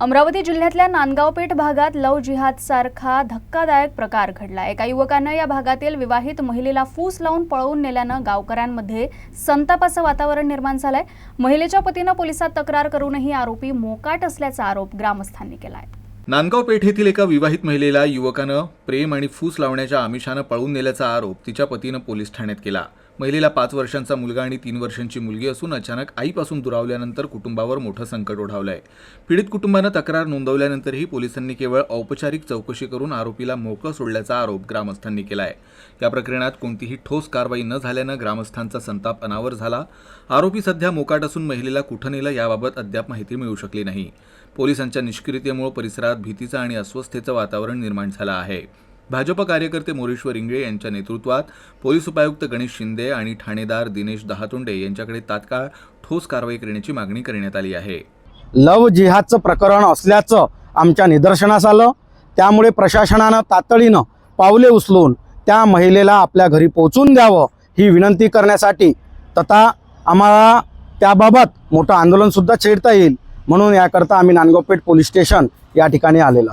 अमरावती जिल्ह्यातल्या नांदगावपेठ भागात लव जिहाद सारखा धक्कादायक प्रकार घडला. एका युवकानं या भागातील विवाहित महिलेला फूस लावून पळवून नेल्यानं गावकऱ्यांमध्ये संतापाचं वातावरण निर्माण झालंय. महिलेच्या पतीनं पोलिसात तक्रार करूनही आरोपी मोकाट असल्याचा आरोप ग्रामस्थांनी केलाय. नांदगाव येथील एका विवाहित महिलेला युवकानं प्रेम आणि फूस लावण्याच्या आमिषानं पळून नेल्याचा आरोप तिच्या पतीनं पोलीस ठाण्यात केला. महिलेला पाच वर्षांचा मुलगा आणि तीन वर्षांची मुलगी असून अचानक आईपासून दुरावल्यानंतर कुटुंबावर मोठं संकट ओढावलंय. पीडित कुटुंबानं तक्रार नोंदवल्यानंतरही पोलिसांनी केवळ औपचारिक चौकशी करून आरोपीला मोकळं सोडल्याचा आरोप ग्रामस्थांनी केला आहे या प्रकरणात कोणतीही ठोस कारवाई न झाल्यानं ग्रामस्थांचा संताप अनावर झाला. आरोपी सध्या मोकाट असून महिलेला कुठं नेलं याबाबत अद्याप माहिती मिळू शकली नाही. पोलिसांच्या निष्क्रियतेमुळे परिसरात भीतीचं आणि अस्वस्थतेचं वातावरण निर्माण झालं आहे. भाजप कार्यकर्ते मोरेश्वर इंगळे यांच्या नेतृत्वात पोलीस उपायुक्त गणेश शिंदे आणि ठाणेदार दिनेश दहातोंडे यांच्याकडे तात्काळ ठोस कारवाई करण्याची मागणी करण्यात आली आहे. लव जिहादचं प्रकरण असल्याचं आमच्या निदर्शनास आलं. त्यामुळे प्रशासनानं तातडीनं पावले उचलून त्या महिलेला आपल्या घरी पोचून द्यावं ही विनंती करण्यासाठी तथा आम्हाला त्याबाबत मोठं आंदोलनसुद्धा छेडता येईल म्हणून याकरता आम्ही नांदगावपेठ पोलीस स्टेशन या ठिकाणी आलेलो